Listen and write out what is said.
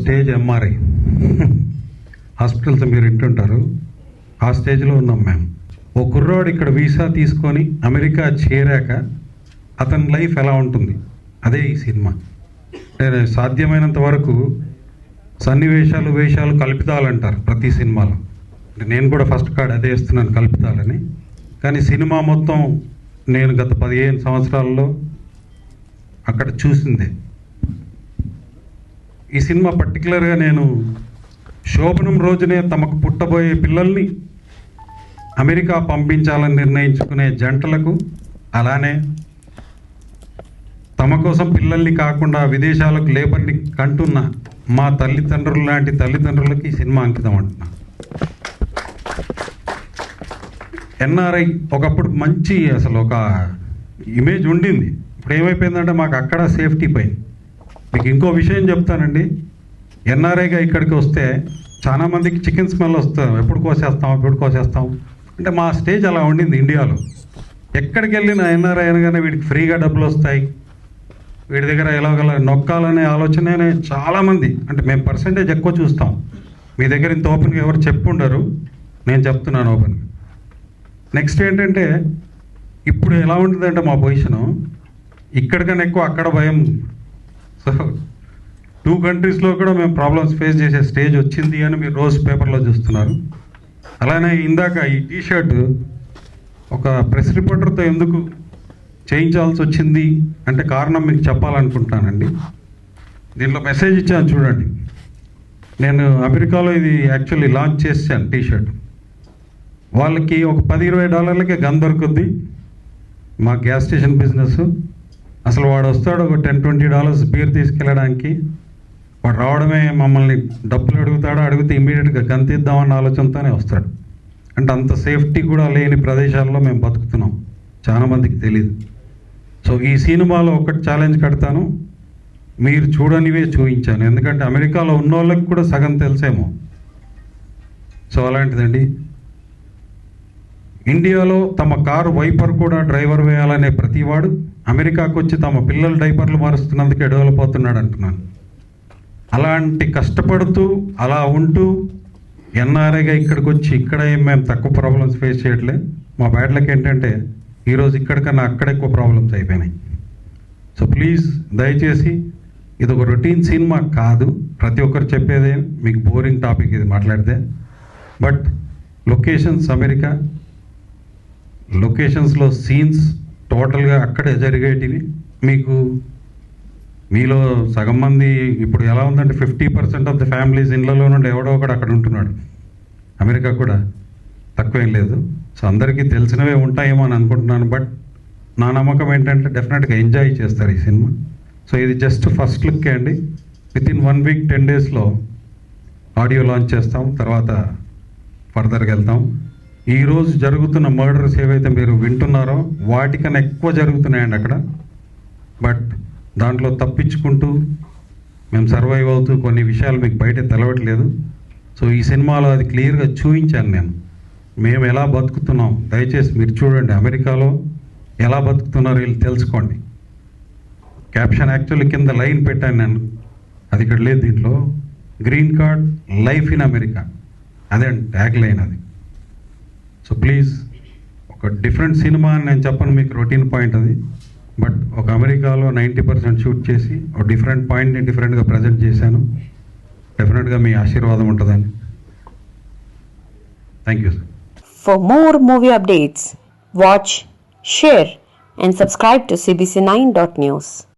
Stage MRI hospitals మీరు వింటుంటారు. ఆ స్టేజ్లో ఉన్నాం మేము. ఓ కుర్రోడు ఇక్కడ వీసా తీసుకొని అమెరికా చేరాక అతని లైఫ్ ఎలా ఉంటుంది? అదే ఈ సినిమా. నేను సాధ్యమైనంత వరకు సన్నివేశాలు వేషాలు కల్పితాలంటారు ప్రతి సినిమాలో. అంటే నేను కూడా ఫస్ట్ కార్డ్ అదే ఇస్తున్నాను కల్పితాలని. కానీ సినిమా మొత్తం నేను గత పదిహేను సంవత్సరాల్లో అక్కడ చూసిందే. ఈ సినిమా పర్టికులర్గా నేను శోభనం రోజునే తమకు పుట్టబోయే పిల్లల్ని అమెరికా పంపించాలని నిర్ణయించుకునే జంటలకు అలానే తమ కోసం పిల్లల్ని కాకుండా విదేశాలకు లేబర్ని కంటున్న మా తల్లిదండ్రులు లాంటి తల్లిదండ్రులకి ఈ సినిమా అంకితం అంటున్నా. ఎన్ఆర్ఐ ఒకప్పుడు మంచి అసలు ఒక ఇమేజ్ ఉండింది. ఇప్పుడు ఏమైపోయిందంటే మాకు అక్కడ సేఫ్టీ పోయింది మీకు ఇంకో విషయం చెప్తానండి. ఎన్ఆర్ఐగా ఇక్కడికి వస్తే చాలా మందికి చికెన్ స్మెల్ వస్తుంది. ఎప్పుడు కోసేస్తాం ఎప్పుడు కోసేస్తాం? అంటే మా స్టేజ్ అలా ఉండింది ఇండియాలో. ఎక్కడికి వెళ్ళిన ఎన్ఆర్ఐ అనగానే వీడికి ఫ్రీగా డబ్బులు వస్తాయి. వీడి దగ్గర ఎలాగలా నొక్కాలనే ఆలోచననే చాలామంది అంటే మేము పర్సంటేజ్ ఎక్కువ చూస్తాం. మీ దగ్గర ఇంత ఓపెన్గా ఎవరు చెప్పుండరు నేను చెప్తున్నాను ఓపెన్గా నెక్స్ట్ ఏంటంటే ఇప్పుడు ఎలా ఉంటుందంటే మా పొజిషను ఇక్కడికన్నా ఎక్కువ అక్కడ భయం. సో టూ కంట్రీస్లో కూడా మేము ప్రాబ్లమ్స్ ఫేస్ చేసే స్టేజ్ వచ్చింది అని మీరు రోజు పేపర్లో చూస్తున్నారు. అలానే ఇందాక ఈ టీషర్ట్ ఒక ప్రెస్ రిపోర్టర్తో ఎందుకు చేయించాల్సి వచ్చింది అంటే కారణం మీకు చెప్పాలనుకుంటున్నానండి. దీంట్లో మెసేజ్ ఇచ్చాను చూడండి. నేను అమెరికాలో ఇది యాక్చువల్లీ లాంచ్ చేశాను టీషర్ట్ వాళ్ళకి ఒక పది ఇరవై డాలర్లకే గన్ దొరుకుద్ది మా గ్యాస్ స్టేషన్ బిజినెస్ అసలు వాడు వస్తాడు ఒక టెన్ ట్వంటీ డాలర్స్ బీర్ తీసుకెళ్ళడానికి. వాడు రావడమే మమ్మల్ని డబ్బులు అడుగుతాడో? అడిగితే ఇమీడియట్గా గంతిద్దామన్న ఆలోచనతోనే వస్తాడు. అంటే అంత సేఫ్టీ కూడా లేని ప్రదేశాల్లో మేము బతుకుతున్నాం. చాలా మందికి తెలియదు సో ఈ సినిమాలో ఒకటి ఛాలెంజ్ కడతాను. మీరు చూడనివే చూపించాను. ఎందుకంటే అమెరికాలో ఉన్న వాళ్ళకి కూడా సగం తెలిసేమో. సో అలాంటిదండి. ఇండియాలో తమ కారు వైపర్ కూడా డ్రైవర్ వేయాలనే ప్రతివాడు అమెరికాకు వచ్చి తమ పిల్లల డైపర్లు మారుస్తున్నందుకే డెవలప్ అవుతున్నాడు అంటున్నాను. అలాంటి కష్టపడుతూ అలా ఉంటూ ఎన్ఆర్ఐగా ఇక్కడికి వచ్చి ఇక్కడ ఏం మేము తక్కువ ప్రాబ్లమ్స్ ఫేస్ చేయట్లే. మా బ్యాడ్లకి ఏంటంటే ఈరోజు ఇక్కడికన్నా అక్కడ ఎక్కువ ప్రాబ్లమ్స్ అయిపోయినాయి. సో ప్లీజ్ దయచేసి ఇది ఒక రొటీన్ సినిమా కాదు. ప్రతి ఒక్కరు చెప్పేదే మీకు బోరింగ్ టాపిక్ ఇది మాట్లాడితే. బట్ లొకేషన్స్ అమెరికా లొకేషన్స్లో సీన్స్ టోటల్గా అక్కడే జరిగేటివి. మీకు మీలో సగం మంది ఇప్పుడు ఎలా ఉందంటే fifty percent of the families ఇళ్ళలో నుండి ఎవడో ఒకడు అక్కడ ఉంటున్నాడు. అమెరికా కూడా తక్కువేం లేదు. సో అందరికీ తెలిసినవే ఉంటాయేమో అని అనుకుంటున్నాను. బట్ నా నమ్మకం ఏంటంటే డెఫినెట్గా ఎంజాయ్ చేస్తారు ఈ సినిమా. సో ఇది జస్ట్ ఫస్ట్ లుక్ అండి. With in one week ten డేస్లో ఆడియో లాంచ్ చేస్తాం. తర్వాత ఫర్దర్గా వెళ్తాం. ఈరోజు జరుగుతున్న మర్డర్స్ ఏవైతే మీరు వింటున్నారో వాటికన్నా ఎక్కువ జరుగుతున్నాయండి అక్కడ. బట్ దాంట్లో తప్పించుకుంటూ మేము సర్వైవ్ అవుతూ కొన్ని విషయాలు మీకు బయట తెలవట్లేదు. సో ఈ సినిమాలో అది క్లియర్గా చూపించాను నేను. మేము ఎలా బతుకుతున్నాం? దయచేసి మీరు చూడండి అమెరికాలో ఎలా బతుకుతున్నారో వీళ్ళు తెలుసుకోండి. క్యాప్షన్ యాక్చువల్లీ కింద లైన్ పెట్టాను నేను. అది ఇక్కడ లేదు దీంట్లో. Green card life in America. అదే ట్యాగ్ లైన్ అది. సో ప్లీజ్ ఒక డిఫరెంట్ సినిమా అని నేను చెప్పను మీకు రొటీన్ పాయింట్ అది. బట్ ఒక అమెరికాలో నైంటీ పర్సెంట్ షూట్ చేసి ఒక డిఫరెంట్ పాయింట్ని డిఫరెంట్గా ప్రజెంట్ చేశాను. డెఫినెట్గా మీ ఆశీర్వాదం ఉంటుందని. Thank you sir For more movie updates, watch, share, and subscribe to CBC9.news.